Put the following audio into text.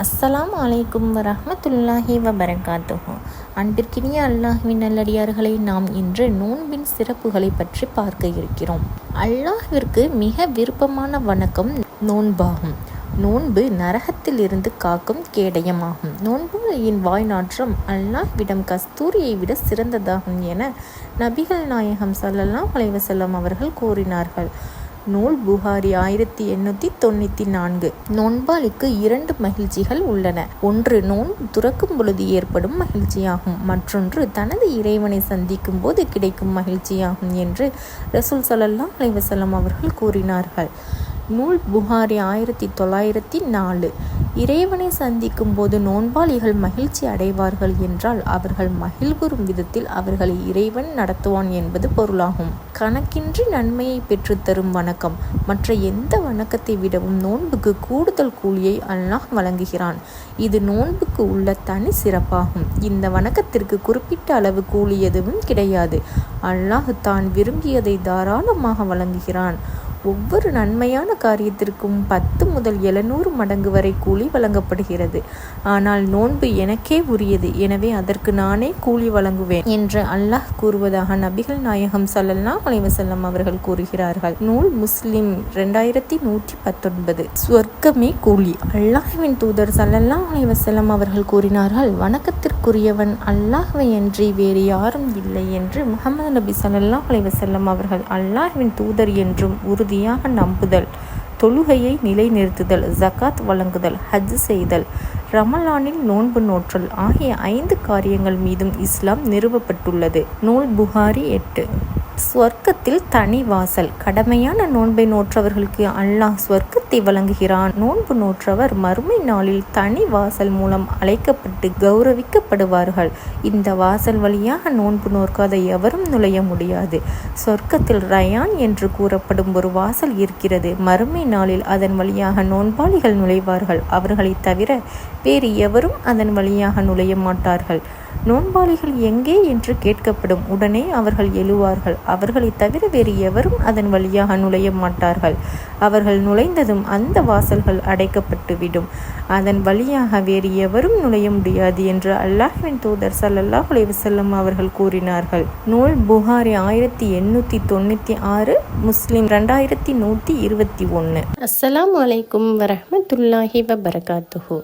அஸ்ஸலாம் அலைக்கும் வரமத்துல்லாஹி வபரகாத்துஹோ. அன்பிற்கினிய அல்லாஹ்வின் நல்லடியார்களை நாம் இன்று நோன்பின் சிறப்புகளை பற்றி பார்க்க இருக்கிறோம். அல்லாஹிற்கு மிக விருப்பமான வணக்கம் நோன்பாகும். நோன்பு நரகத்திலிருந்து காக்கும் கேடயமாகும். நோன்பாளியின் வாய் நாற்றம் அல்லாஹ்விடம் கஸ்தூரியை விட சிறந்ததாகும் என நபிகள் நாயகம் சல்லல்லாம் அலைவசல்லம் அவர்கள் கூறினார்கள். நூல் புகாரி ஆயிரத்தி எண்ணூற்றி தொண்ணூற்றி நான்கு. நோன்பாளிக்கு இரண்டு மகிழ்ச்சிகள் உள்ளன. ஒன்று நோன் துறக்கும் பொழுது ஏற்படும் மகிழ்ச்சியாகும். மற்றொன்று தனது இறைவனை சந்திக்கும் போது கிடைக்கும் மகிழ்ச்சியாகும் என்று ரசூல் சலல்லாம் அலைவசலம் அவர்கள் கூறினார்கள். நூல் புகாரி ஆயிரத்தி தொள்ளாயிரத்தி நாலு. இறைவனை சந்திக்கும் போது நோன்பாளிகள் மகிழ்ச்சி அடைவார்கள் என்றால் அவர்கள் மகிழ்வுறும் விதத்தில் அவர்களை இறைவன் நடத்துவான் என்பது பொருளாகும். கணக்கின்றி நன்மையை பெற்றுத்தரும் வணக்கம். மற்ற எந்த வணக்கத்தை விடவும் நோன்புக்கு கூடுதல் கூலியை அல்லாஹ் வழங்குகிறான். இது நோன்புக்கு உள்ள தனி சிறப்பாகும். இந்த வணக்கத்திற்கு குறிப்பிட்ட அளவு கூலி எதுவும் கிடையாது. அல்லாஹ் தான் விரும்பியதை தாராளமாக வழங்குகிறான். ஒவ்வொரு நன்மையான காரியத்திற்கும் பத்து முதல் எழுநூறு மடங்கு வரை கூலி வழங்கப்படுகிறது. ஆனால் நோன்பு எனக்கே உரியது. எனவே அதற்கு நானே கூலி வழங்குவேன் என்று அல்லாஹ் கூறுவதாக நபிகள் நாயகம் சல்லல்லா அலைவசல்லம் அவர்கள் கூறுகிறார்கள். நூல் முஸ்லிம் ரெண்டாயிரத்தி நூற்றி பத்தொன்பது. சொர்க்கமே கூலி. அல்லாஹ்வின் தூதர் சல்லல்லா அலைவசல்லம் அவர்கள் கூறினார்கள் வணக்கத்திற்குரியவன் அல்லாஹ்வை அன்றி வேறு யாரும் இல்லை என்று முகமது நபி சல்லல்லா அலைவசல்லம் அவர்கள் அல்லாஹ்வின் தூதர் என்றும் உறுதி உறுதியாக நம்புதல். தொழுகையை நிலைநிறுத்துதல் ஜகாத் வழங்குதல் ஹஜ் செய்தல். ரமலானில் நோன்பு நோற்றல் ஆகிய ஐந்து காரியங்கள் மீதும் இஸ்லாம் நிறுவப்பட்டுள்ளது. நூல் புகாரி எட்டு. ஸ்வர்க்கத்தில் தனி வாசல். கடமையான நோன்பை நோற்றவர்களுக்கு அல்லாஹ் ஸ்வர்க்கத்தை வழங்குகிறான். நோன்பு நோற்றவர் மறுமை நாளில் தனி வாசல் மூலம் அழைக்கப்பட்டு கௌரவிக்கப்படுவார்கள். இந்த வாசல் வழியாக நோன்பு நோற்காத எவரும் நுழைய முடியாது. சொர்க்கத்தில் ரயான் என்று கூறப்படும் ஒரு வாசல் இருக்கிறது. மறுமை நாளில் அதன் வழியாக நோன்பாளிகள் நுழைவார்கள். அவர்களை தவிர வேறு எவரும் அதன் வழியாக நுழைய மாட்டார்கள். நோன்பாளிகள் எங்கே என்று கேட்கப்படும். உடனே அவர்கள் எழுவார்கள். அவர்களை தவிர வேறு எவரும் அதன் வழியாக நுழைய மாட்டார்கள். அவர்கள் நுழைந்ததும் அந்த வாசல்கள் அடைக்கப்பட்டுவிடும். அதன் வழியாக வேறு எவரும் நுழைய முடியாது என்று அல்லாஹின் தூதர் சல்லல்லாஹ் அலைவசல்லம் அவர்கள் கூறினார்கள். நூல் புகாரி ஆயிரத்தி எண்ணூற்றி தொண்ணூற்றி ஆறு முஸ்லிம் ரெண்டாயிரத்தி நூற்றி இருபத்தி ஒன்று அஸ்லாம் வலைக்கும் வரமத்துல்லாஹி வபரகாத்துஹு.